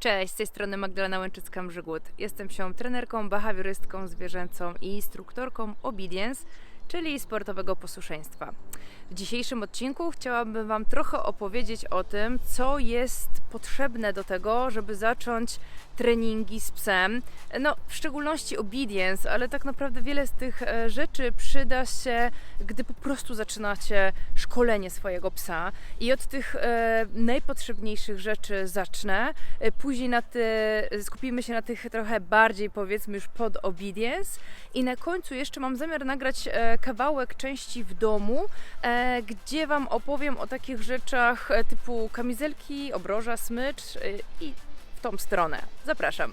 Cześć, z tej strony Magdalena Łęczycka-Mrzygłód. Jestem psią trenerką, behawiorystką zwierzęcą i instruktorką Obedience, czyli sportowego posłuszeństwa. W dzisiejszym odcinku chciałabym Wam trochę opowiedzieć o tym, co jest potrzebne do tego, żeby zacząć treningi z psem. No, w szczególności obedience, ale tak naprawdę wiele z tych e, rzeczy przyda się, gdy po prostu zaczynacie szkolenie swojego psa. I od tych e, najpotrzebniejszych rzeczy zacznę. E, Później na ty, skupimy się na tych trochę bardziej, powiedzmy, już pod obedience. I na końcu jeszcze mam zamiar nagrać e, kawałek części w domu, gdzie Wam opowiem o takich rzeczach e, typu kamizelki, obroża, smycz e, i w tą stronę. Zapraszam.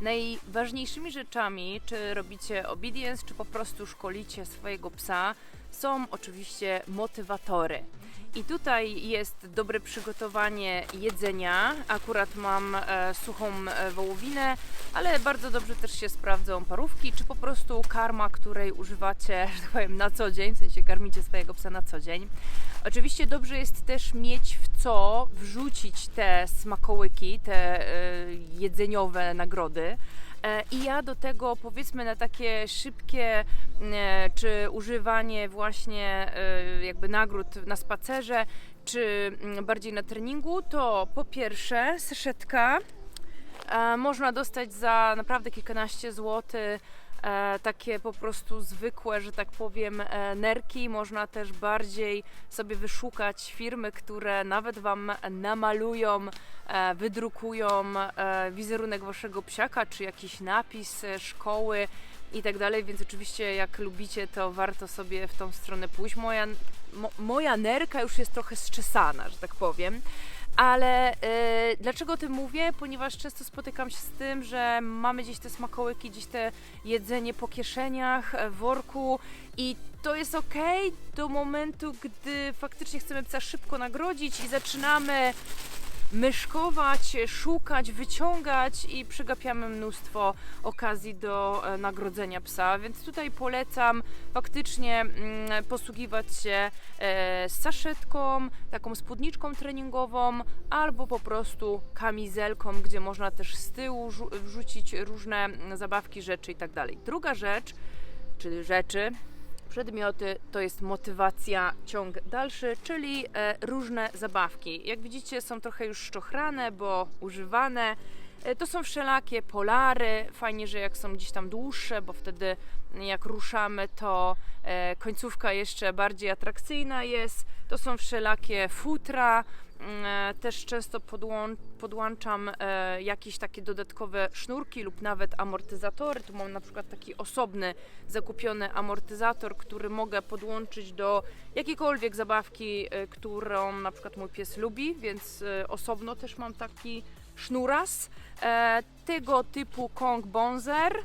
Najważniejszymi rzeczami, czy robicie obedience, czy po prostu szkolicie swojego psa, są oczywiście motywatory. I tutaj jest dobre przygotowanie jedzenia. Akurat mam e, suchą e, wołowinę, ale bardzo dobrze też się sprawdzą parówki, czy po prostu karma, której używacie, że tak powiem, na co dzień, w sensie karmicie swojego psa na co dzień. Oczywiście dobrze jest też mieć w co wrzucić te smakołyki, te e, jedzeniowe nagrody. E, I ja do tego powiedzmy na takie szybkie e, czy używanie właśnie e, jakby nagród na spacerze, czy mm, bardziej na treningu, to po pierwsze saszetka e, można dostać za naprawdę kilkanaście złotych. E, takie po prostu zwykłe, że tak powiem, e, nerki. Można też bardziej sobie wyszukać firmy, które nawet Wam namalują, e, wydrukują wizerunek Waszego psiaka, czy jakiś napis szkoły i tak dalej, więc oczywiście jak lubicie, to warto sobie w tą stronę pójść. Moja, mo, moja nerka już jest trochę zczesana, że tak powiem. Ale y, dlaczego o tym mówię? Ponieważ często spotykam się z tym, że mamy gdzieś te smakołyki, gdzieś te jedzenie po kieszeniach, e, worku i to jest ok do momentu, gdy faktycznie chcemy psa szybko nagrodzić i zaczynamy myszkować, szukać, wyciągać i przegapiamy mnóstwo okazji do e, nagrodzenia psa, więc tutaj polecam faktycznie mm, posługiwać się e, saszetką, taką spódniczką treningową albo po prostu kamizelką, gdzie można też z tyłu rzu- wrzucić różne mm, zabawki, rzeczy i tak. Druga rzecz, czyli rzeczy, przedmioty to jest motywacja, ciąg dalszy, czyli e, różne zabawki. Jak widzicie, są trochę już szczochrane, bo używane. E, to są wszelakie polary. Fajnie, że jak są gdzieś tam dłuższe, bo wtedy jak ruszamy, to e, końcówka jeszcze bardziej atrakcyjna jest. To są wszelakie futra. Mm, e, Też często podłą- podłączam e, jakieś takie dodatkowe sznurki lub nawet amortyzatory. Tu mam na przykład taki osobny zakupiony amortyzator, który mogę podłączyć do jakiejkolwiek zabawki, e, którą na przykład mój pies lubi, więc osobno też mam taki sznuras. Tego typu Kong Bonzer,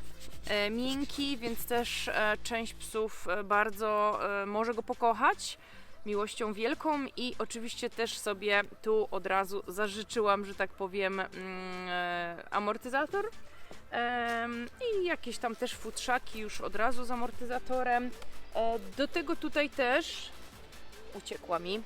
miękki, więc też część psów bardzo może go pokochać miłością wielką i oczywiście też sobie tu od razu zażyczyłam, że tak powiem, mm, e, amortyzator. I jakieś tam też futrzaki już od razu z amortyzatorem. E, Do tego tutaj też uciekła mi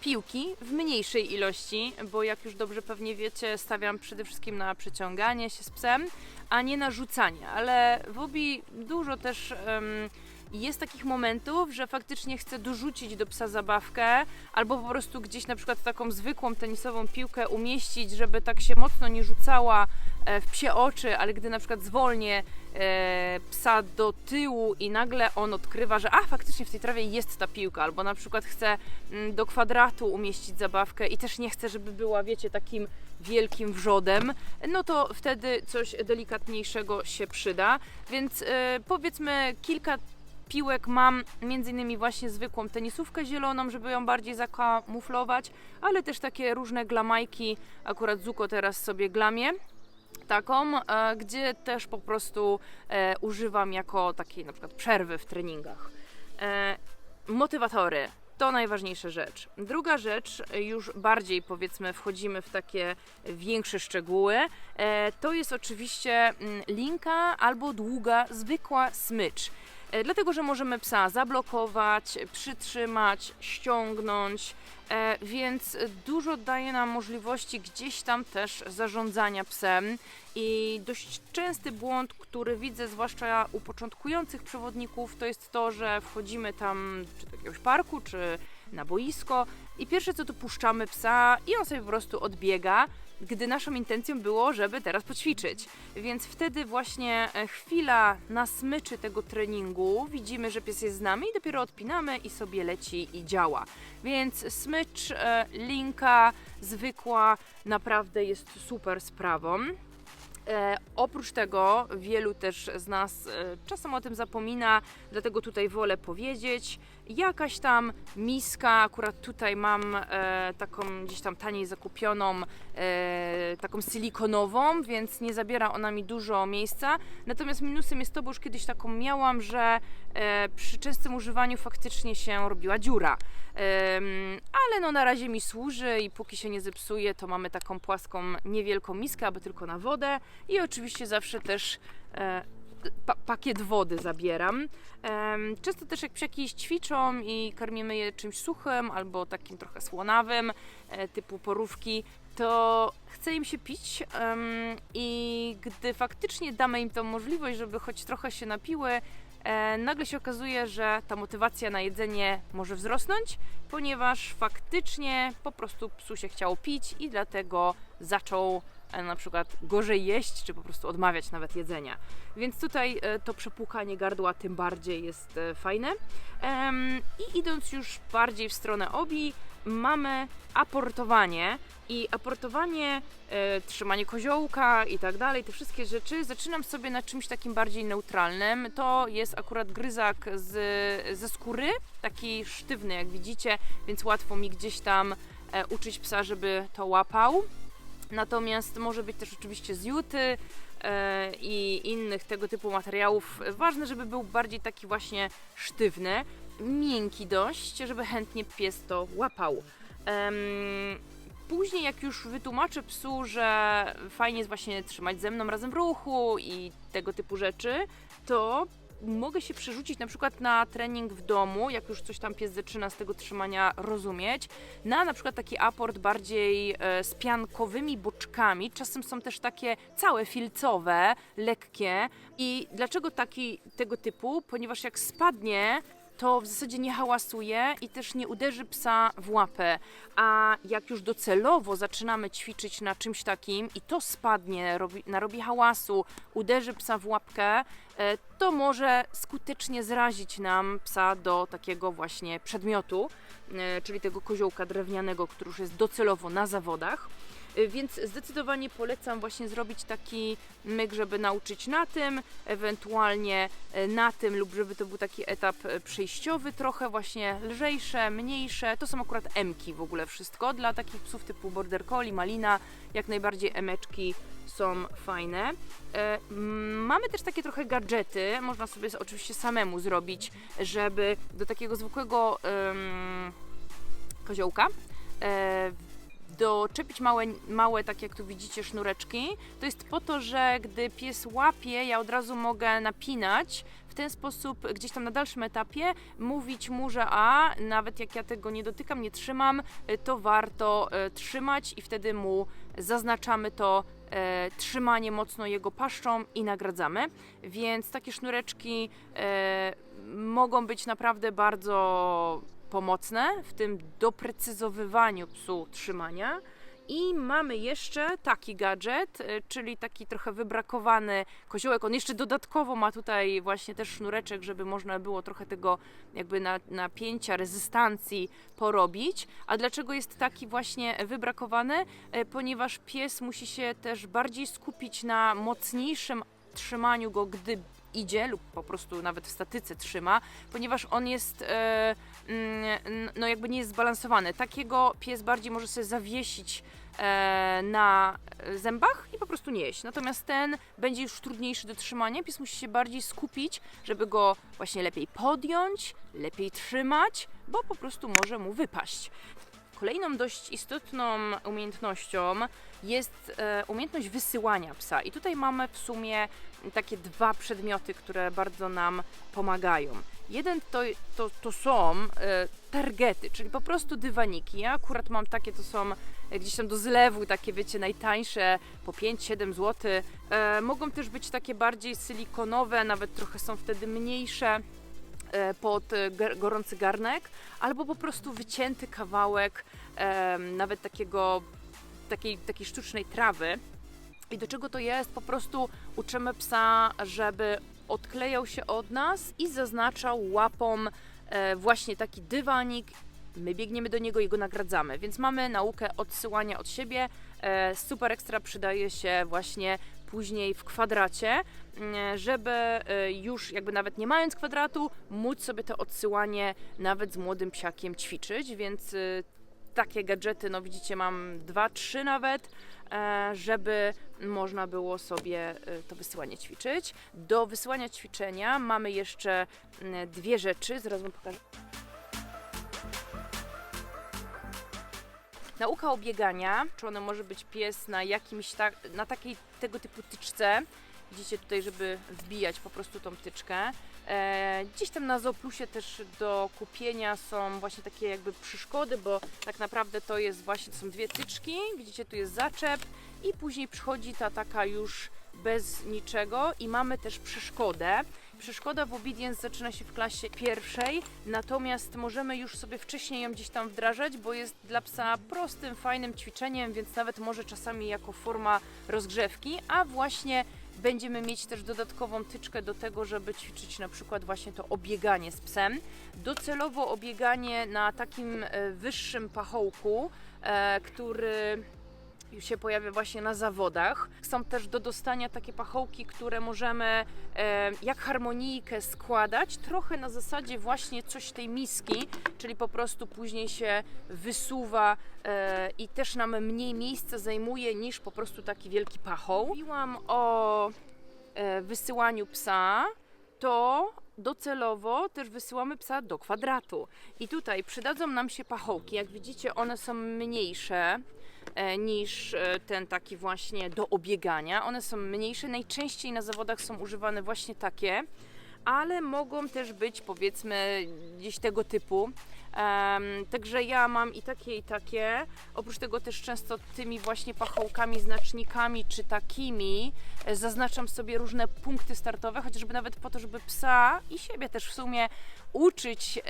piłki w mniejszej ilości, bo jak już dobrze pewnie wiecie, stawiam przede wszystkim na przeciąganie się z psem, a nie na rzucanie. Ale w obi dużo też em, jest takich momentów, że faktycznie chcę dorzucić do psa zabawkę, albo po prostu gdzieś na przykład taką zwykłą tenisową piłkę umieścić, żeby tak się mocno nie rzucała e, w psie oczy, ale gdy na przykład zwolnię e, psa do tyłu i nagle on odkrywa, że a faktycznie w tej trawie jest ta piłka, albo na przykład chcę mm, do kwadratu umieścić zabawkę i też nie chcę, żeby była, wiecie, takim wielkim wrzodem, no to wtedy coś delikatniejszego się przyda. Więc e, powiedzmy kilka piłek mam między innymi właśnie zwykłą tenisówkę zieloną, żeby ją bardziej zakamuflować, ale też takie różne glamajki, akurat Zuko teraz sobie glamie taką, e, gdzie też po prostu e, używam jako takiej na przykład przerwy w treningach. E, motywatory. To najważniejsza rzecz. Druga rzecz, już bardziej powiedzmy wchodzimy w takie większe szczegóły, to jest oczywiście mm, linka albo długa, zwykła smycz. E, Dlatego, że możemy psa zablokować, przytrzymać, ściągnąć, e, więc dużo daje nam możliwości gdzieś tam też zarządzania psem. I dość częsty błąd, który widzę, zwłaszcza u początkujących przewodników, to jest to, że wchodzimy tam czy do jakiegoś parku, czy na boisko i pierwsze co to puszczamy psa i on sobie po prostu odbiega, gdy naszą intencją było, żeby teraz poćwiczyć. Więc wtedy właśnie e, chwila na smyczy tego treningu, widzimy, że pies jest z nami i dopiero odpinamy i sobie leci i działa. Więc smycz, e, linka zwykła naprawdę jest super sprawą. E, oprócz tego wielu też z nas e, czasem o tym zapomina, dlatego tutaj wolę powiedzieć. Jakaś tam miska, akurat tutaj mam e, taką gdzieś tam taniej zakupioną, e, taką silikonową, więc nie zabiera ona mi dużo miejsca. Natomiast minusem jest to, bo już kiedyś taką miałam, że e, przy częstym używaniu faktycznie się robiła dziura. Ale no na razie mi służy i póki się nie zepsuje, to mamy taką płaską, niewielką miskę, aby tylko na wodę i oczywiście zawsze też e, pa pakiet wody zabieram. Często też jak psiaki ćwiczą i karmimy je czymś suchym albo takim trochę słonawym, e, typu porówki, to chce im się pić i gdy faktycznie damy im tą możliwość, żeby choć trochę się napiły, nagle się okazuje, że ta motywacja na jedzenie może wzrosnąć, ponieważ faktycznie po prostu psu się chciało pić i dlatego zaczął e, na przykład gorzej jeść, czy po prostu odmawiać nawet jedzenia. Więc tutaj e, to przepłukanie gardła tym bardziej jest e, fajne. I idąc już bardziej w stronę obi, mamy aportowanie i aportowanie, e, trzymanie koziołka i tak dalej, te wszystkie rzeczy zaczynam sobie na czymś takim bardziej neutralnym. To jest akurat gryzak z, ze skóry, taki sztywny jak widzicie, więc łatwo mi gdzieś tam e, uczyć psa, żeby to łapał. Natomiast może być też oczywiście z juty e, i innych tego typu materiałów. Ważne, żeby był bardziej taki właśnie sztywny, miękki dość, żeby chętnie pies to łapał. Później, jak już wytłumaczę psu, że fajnie jest właśnie trzymać ze mną razem w ruchu i tego typu rzeczy, to mogę się przerzucić na przykład na trening w domu, jak już coś tam pies zaczyna z tego trzymania rozumieć, na na przykład taki aport bardziej e, z piankowymi boczkami. Czasem są też takie całe filcowe, lekkie. I dlaczego taki tego typu? Ponieważ jak spadnie, to w zasadzie nie hałasuje i też nie uderzy psa w łapę. A jak już docelowo zaczynamy ćwiczyć na czymś takim i to spadnie, robi, narobi hałasu, uderzy psa w łapkę, e, to może skutecznie zrazić nam psa do takiego właśnie przedmiotu, e, czyli tego koziołka drewnianego, który już jest docelowo na zawodach. E, Więc zdecydowanie polecam właśnie zrobić taki myk, żeby nauczyć na tym, ewentualnie e, na tym, lub żeby to był taki etap e, przejściowy, trochę właśnie lżejsze, mniejsze. To są akurat emki w ogóle wszystko. Dla takich psów typu border collie, malina, jak najbardziej emeczki są fajne. E, Mamy też takie trochę gadżety, można sobie oczywiście samemu zrobić, żeby do takiego zwykłego em, koziołka e, doczepić małe, małe, tak jak tu widzicie, sznureczki. To jest po to, że gdy pies łapie, ja od razu mogę napinać. W ten sposób gdzieś tam na dalszym etapie mówić mu, że a, nawet jak ja tego nie dotykam, nie trzymam, to warto e, trzymać i wtedy mu zaznaczamy to e, trzymanie mocno jego paszczą i nagradzamy. Więc takie sznureczki e, mogą być naprawdę bardzo pomocne w tym doprecyzowywaniu psu trzymania. I mamy jeszcze taki gadżet, y, czyli taki trochę wybrakowany koziołek. On jeszcze dodatkowo ma tutaj właśnie też sznureczek, żeby można było trochę tego jakby na, napięcia, rezystancji porobić. A dlaczego jest taki właśnie wybrakowany? E, Ponieważ pies musi się też bardziej skupić na mocniejszym trzymaniu go, gdy idzie lub po prostu nawet w statyce trzyma, ponieważ on jest e, mm, no jakby nie jest zbalansowany. Takiego pies bardziej może sobie zawiesić e, na zębach i po prostu nieść. Natomiast ten będzie już trudniejszy do trzymania. Pies musi się bardziej skupić, żeby go właśnie lepiej podjąć, lepiej trzymać, bo po prostu może mu wypaść. Kolejną dość istotną umiejętnością jest e, umiejętność wysyłania psa. I tutaj mamy w sumie takie dwa przedmioty, które bardzo nam pomagają. Jeden to, to, to są e, targety, czyli po prostu dywaniki. Ja akurat mam takie, to są e, gdzieś tam do zlewu, takie wiecie, najtańsze, po 5-7 zł. E, mogą też być takie bardziej silikonowe, nawet trochę są wtedy mniejsze pod gorący garnek, albo po prostu wycięty kawałek nawet takiego, takiej, takiej sztucznej trawy. I do czego to jest? Po prostu uczymy psa, żeby odklejał się od nas i zaznaczał łapą e, właśnie taki dywanik. My biegniemy do niego i go nagradzamy, więc mamy naukę odsyłania od siebie. E, super ekstra przydaje się właśnie później w kwadracie, mm, żeby e, już jakby nawet nie mając kwadratu, móc sobie to odsyłanie nawet z młodym psiakiem ćwiczyć, więc takie gadżety, no widzicie, mam dwa, trzy nawet, e, żeby można było sobie e, to wysyłanie ćwiczyć. Do wysyłania ćwiczenia mamy jeszcze mm, dwie rzeczy, zaraz wam pokażę. Nauka obiegania, czy ono może być pies na jakimś tak, na takiej tego typu tyczce. Widzicie tutaj, żeby wbijać po prostu tą tyczkę. E, gdzieś tam na Zooplusie też do kupienia są właśnie takie jakby przeszkody, bo tak naprawdę to jest właśnie, to są dwie tyczki, widzicie tu jest zaczep i później przychodzi ta taka już bez niczego i mamy też przeszkodę. Przeszkoda w Obedience zaczyna się w klasie pierwszej, natomiast możemy już sobie wcześniej ją gdzieś tam wdrażać, bo jest dla psa prostym, fajnym ćwiczeniem, więc nawet może czasami jako forma rozgrzewki, a właśnie będziemy mieć też dodatkową tyczkę do tego, żeby ćwiczyć na przykład właśnie to obieganie z psem. Docelowo obieganie na takim e, wyższym pachołku, e, który się pojawia właśnie na zawodach. Są też do dostania takie pachołki, które możemy e, jak harmonijkę składać, trochę na zasadzie właśnie coś tej miski, czyli po prostu później się wysuwa e, i też nam mniej miejsca zajmuje niż po prostu taki wielki pachoł. Mówiłam o e, wysyłaniu psa, to docelowo też wysyłamy psa do kwadratu. I tutaj przydadzą nam się pachołki. Jak widzicie, one są mniejsze niż e, ten taki właśnie do obiegania. One są mniejsze. Najczęściej na zawodach są używane właśnie takie, ale mogą też być powiedzmy gdzieś tego typu. Em, także ja mam i takie, i takie. Oprócz tego też często tymi właśnie pachołkami, znacznikami czy takimi e, zaznaczam sobie różne punkty startowe, chociażby nawet po to, żeby psa i siebie też w sumie uczyć, e,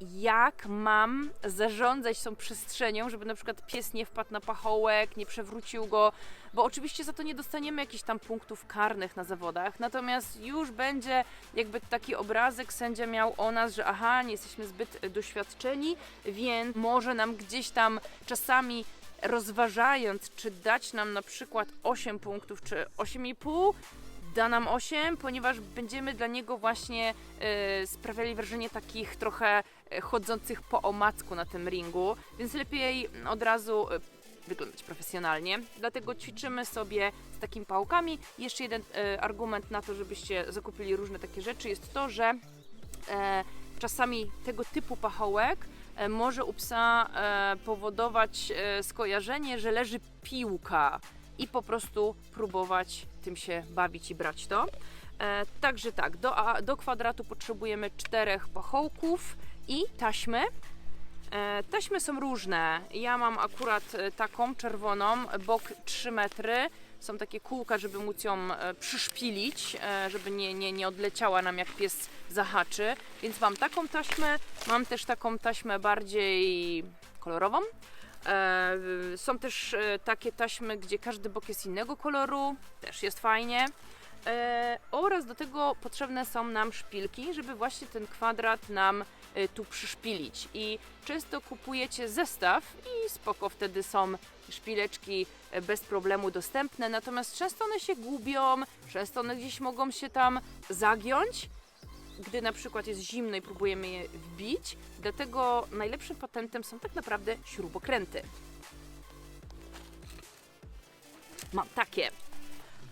jak mam zarządzać tą przestrzenią, żeby na przykład pies nie wpadł na pachołek, nie przewrócił go, bo oczywiście za to nie dostaniemy jakichś tam punktów karnych na zawodach, natomiast już będzie jakby taki obrazek sędzia miał o nas, że aha, nie jesteśmy zbyt doświadczeni, więc może nam gdzieś tam czasami rozważając, czy dać nam na przykład 8 punktów, czy 8,5, da nam 8, ponieważ będziemy dla niego właśnie e, sprawiali wrażenie takich trochę e, chodzących po omacku na tym ringu, więc lepiej od razu e, wyglądać profesjonalnie. Dlatego ćwiczymy sobie z takimi pałkami. Jeszcze jeden e, argument na to, żebyście zakupili różne takie rzeczy jest to, że e, czasami tego typu pachołek e, może u psa e, powodować skojarzenie, że leży piłka i po prostu próbować tym się bawić i brać to. E, także tak, do, a, do kwadratu potrzebujemy czterech pachołków i taśmy. E, taśmy są różne. Ja mam akurat e, taką czerwoną, bok 3 metry. Są takie kółka, żeby móc ją e, przyszpilić, e, żeby nie, nie, nie odleciała nam jak pies zahaczy. Więc mam taką taśmę. Mam też taką taśmę bardziej kolorową. E, są też e, takie taśmy, gdzie każdy bok jest innego koloru. Też jest fajnie. E, oraz do tego potrzebne są nam szpilki, żeby właśnie ten kwadrat nam tu przyszpilić. I często kupujecie zestaw i spoko, wtedy są szpileczki bez problemu dostępne, natomiast często one się gubią, często one gdzieś mogą się tam zagiąć, gdy na przykład jest zimno i próbujemy je wbić. Dlatego najlepszym patentem są tak naprawdę śrubokręty. mam takie.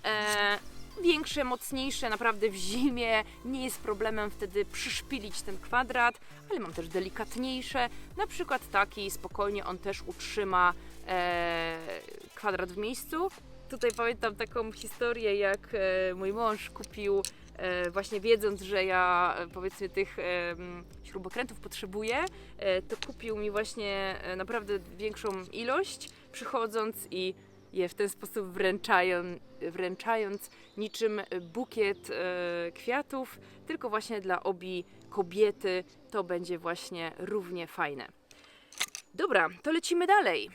E, większe, mocniejsze, naprawdę w zimie nie jest problemem wtedy przyszpilić ten kwadrat, ale mam też delikatniejsze, na przykład taki, spokojnie on też utrzyma e, kwadrat w miejscu. Tutaj pamiętam taką historię, jak e, mój mąż kupił, właśnie wiedząc, że ja e, powiedzmy tych e, śrubokrętów potrzebuję, e, to kupił mi właśnie e, naprawdę większą ilość, przychodząc i je w ten sposób wręczają, wręczając niczym bukiet e, kwiatów, tylko właśnie dla obi kobiety to będzie właśnie równie fajne. Dobra, to lecimy dalej.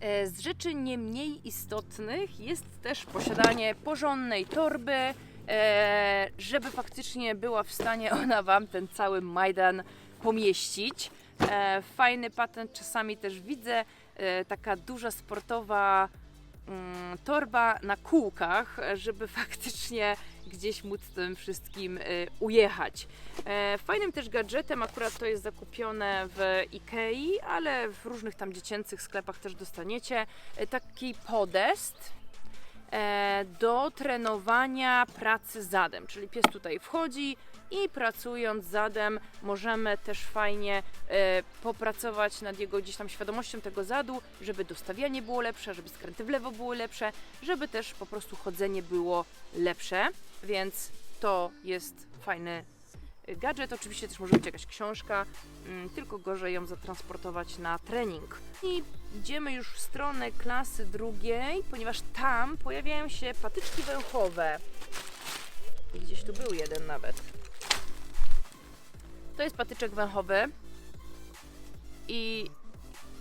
E, Z rzeczy nie mniej istotnych jest też posiadanie porządnej torby, e, żeby faktycznie była w stanie ona Wam ten cały Majdan pomieścić. E, Fajny patent czasami też widzę, e, taka duża sportowa mm, torba na kółkach, e, żeby faktycznie gdzieś móc tym wszystkim e, ujechać. E, Fajnym też gadżetem, akurat to jest zakupione w Ikei, ale w różnych tam dziecięcych sklepach też dostaniecie, e, taki podest e, do trenowania pracy zadem, czyli pies tutaj wchodzi i pracując zadem możemy też fajnie e, popracować nad jego gdzieś tam świadomością tego zadu, żeby dostawianie było lepsze, żeby skręty w lewo były lepsze, żeby też po prostu chodzenie było lepsze, więc to jest fajny gadżet. Oczywiście też może być jakaś książka, mm, tylko gorzej ją zatransportować na trening. I idziemy już w stronę klasy drugiej, ponieważ tam pojawiają się patyczki węchowe. Gdzieś tu był jeden nawet. To jest patyczek węchowy i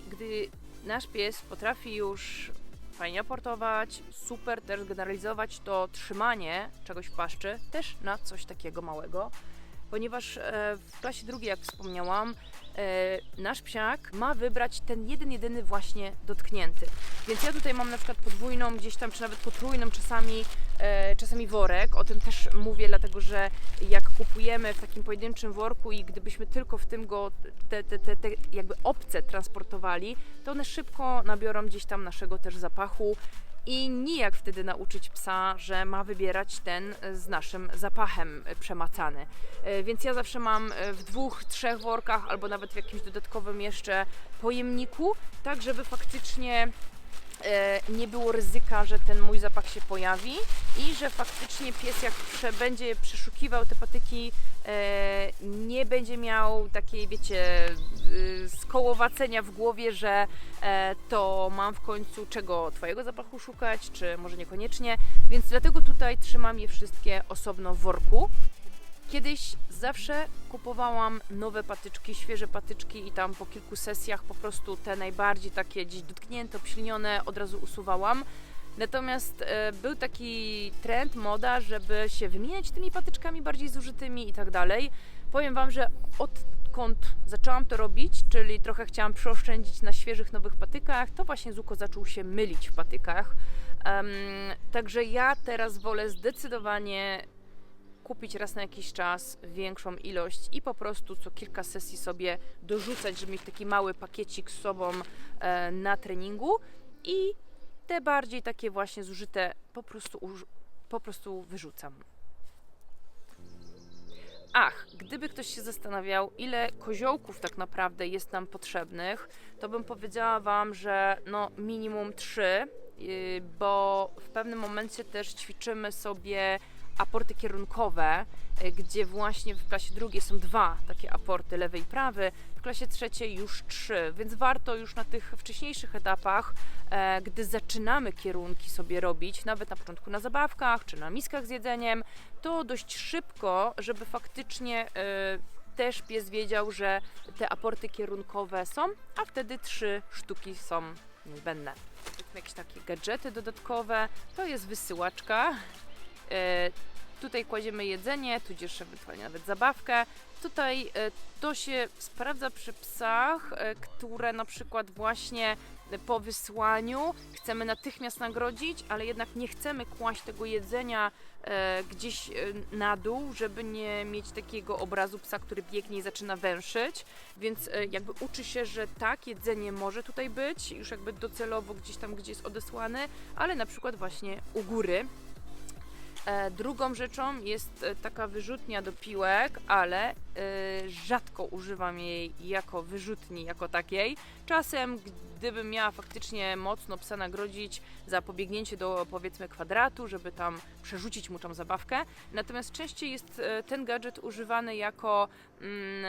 gdy nasz pies potrafi już fajnie aportować, super też generalizować to trzymanie czegoś w paszczy też na coś takiego małego, ponieważ e, w klasie drugiej, jak wspomniałam, e, nasz psiak ma wybrać ten jeden, jedyny właśnie dotknięty. Więc ja tutaj mam na przykład podwójną, gdzieś tam, czy nawet potrójną czasami, e, czasami worek. O tym też mówię, dlatego że jak kupujemy w takim pojedynczym worku i gdybyśmy tylko w tym go te, te, te, te jakby obce transportowali, to one szybko nabiorą gdzieś tam naszego też zapachu i nijak wtedy nauczyć psa, że ma wybierać ten z naszym zapachem przemacany. E, Więc ja zawsze mam e, w dwóch, trzech workach albo nawet w jakimś dodatkowym jeszcze pojemniku, tak żeby faktycznie e, nie było ryzyka, że ten mój zapach się pojawi i że faktycznie pies jak będzie przeszukiwał te patyki, e, nie będzie miał takiej, wiecie, y, skołowacenia w głowie, że e, to mam w końcu czego twojego zapachu szukać, czy może niekoniecznie, więc dlatego tutaj trzymam je wszystkie osobno w worku. Kiedyś zawsze kupowałam nowe patyczki, świeże patyczki i tam po kilku sesjach po prostu te najbardziej takie gdzieś dotknięte, obślinione od razu usuwałam. Natomiast e, był taki trend, moda, żeby się wymieniać tymi patyczkami bardziej zużytymi i tak dalej. Powiem Wam, że odkąd zaczęłam to robić, czyli trochę chciałam przeoszczędzić na świeżych, nowych patykach, to właśnie Zuko zaczął się mylić w patykach. Em, także ja teraz wolę zdecydowanie kupić raz na jakiś czas większą ilość i po prostu co kilka sesji sobie dorzucać, żeby mieć taki mały pakiecik z sobą e, na treningu i te bardziej takie właśnie zużyte po prostu, po prostu wyrzucam. Ach, gdyby ktoś się zastanawiał, ile koziołków tak naprawdę jest nam potrzebnych, to bym powiedziała Wam, że no minimum trzy, yy, bo w pewnym momencie też ćwiczymy sobie aporty kierunkowe, y, gdzie właśnie w klasie drugiej są dwa takie aporty, lewy i prawy, w klasie trzeciej już trzy, więc warto już na tych wcześniejszych etapach, e, gdy zaczynamy kierunki sobie robić, nawet na początku na zabawkach czy na miskach z jedzeniem, to dość szybko, żeby faktycznie e, też pies wiedział, że te aporty kierunkowe są, a wtedy trzy sztuki są niezbędne. Jakieś takie gadżety dodatkowe, to jest wysyłaczka. E, Tutaj kładziemy jedzenie, tudzież ewentualnie nawet zabawkę. Tutaj e, to się sprawdza przy psach, e, które na przykład właśnie po wysłaniu chcemy natychmiast nagrodzić, ale jednak nie chcemy kłaść tego jedzenia gdzieś na dół, żeby nie mieć takiego obrazu psa, który biegnie i zaczyna węszyć. Więc jakby uczy się, że tak, jedzenie może tutaj być, już jakby docelowo gdzieś tam, gdzie jest odesłany, ale na przykład właśnie u góry. E, Drugą rzeczą jest e, taka wyrzutnia do piłek, ale e, rzadko używam jej jako wyrzutni, jako takiej. Czasem, gdybym miała faktycznie mocno psa nagrodzić za pobiegnięcie do powiedzmy kwadratu, żeby tam przerzucić mu tą zabawkę. Natomiast częściej jest ten gadżet używany jako, mm,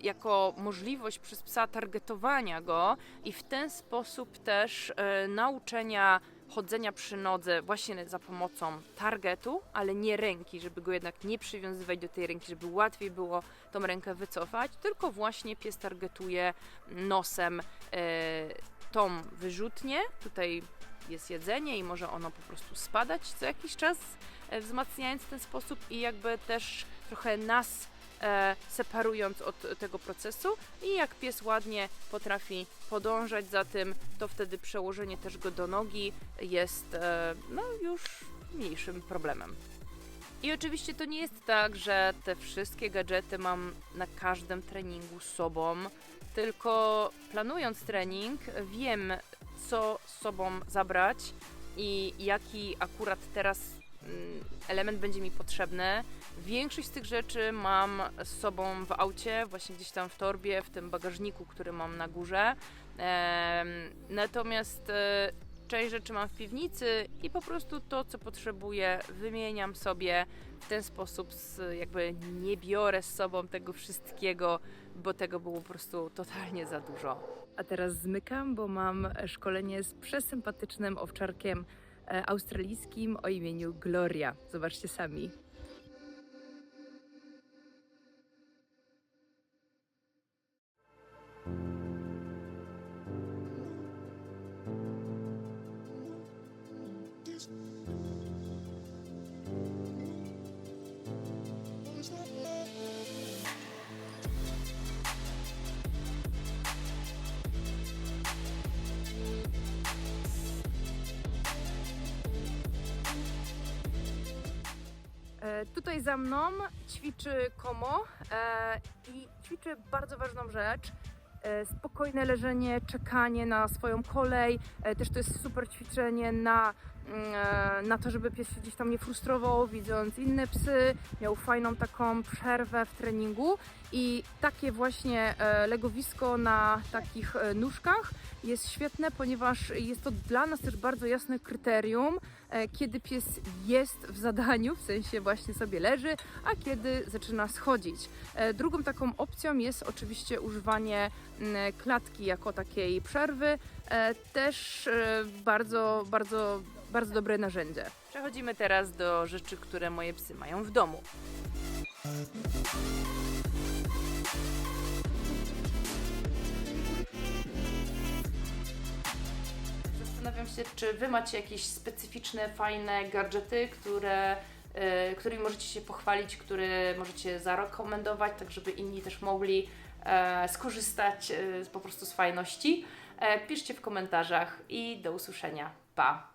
jako możliwość przez psa targetowania go i w ten sposób też nauczenia chodzenia przy nodze właśnie za pomocą targetu, ale nie ręki, żeby go jednak nie przywiązywać do tej ręki, żeby łatwiej było tą rękę wycofać, tylko właśnie pies targetuje nosem e, tą wyrzutnię. Tutaj jest jedzenie i może ono po prostu spadać co jakiś czas, e, wzmacniając ten sposób i jakby też trochę nas separując od tego procesu i jak pies ładnie potrafi podążać za tym, to wtedy przełożenie też go do nogi jest e, no już mniejszym problemem. I oczywiście to nie jest tak, że te wszystkie gadżety mam na każdym treningu z sobą, tylko planując trening wiem, co z sobą zabrać i jaki akurat teraz mm, element będzie mi potrzebny. Większość z tych rzeczy mam z sobą w aucie, właśnie gdzieś tam w torbie, w tym bagażniku, który mam na górze. Natomiast e, część rzeczy mam w piwnicy i po prostu to, co potrzebuję, wymieniam sobie w ten sposób, jakby nie biorę z sobą tego wszystkiego, bo tego było po prostu totalnie za dużo. A teraz zmykam, bo mam szkolenie z przesympatycznym owczarkiem e, australijskim o imieniu Gloria. Zobaczcie sami. Tutaj za mną ćwiczy Komo e, i ćwiczy bardzo ważną rzecz. E, Spokojne leżenie, czekanie na swoją kolej. E, Też to jest super ćwiczenie na, na to, żeby pies się gdzieś tam nie frustrował, widząc inne psy. Miał fajną taką przerwę w treningu. I takie właśnie e, legowisko na takich e, nóżkach jest świetne, ponieważ jest to dla nas też bardzo jasne kryterium, e, kiedy pies jest w zadaniu, w sensie właśnie sobie leży, a kiedy zaczyna schodzić. E, Drugą taką opcją jest oczywiście używanie klatki jako takiej przerwy, e, też e, bardzo, bardzo, bardzo dobre narzędzie. Przechodzimy teraz do rzeczy, które moje psy mają w domu. Zastanawiam się, czy Wy macie jakieś specyficzne, fajne gadżety, które, e, którymi możecie się pochwalić, które możecie zarekomendować, tak żeby inni też mogli e, skorzystać e, po prostu z fajności. E, piszcie w komentarzach i do usłyszenia. Pa!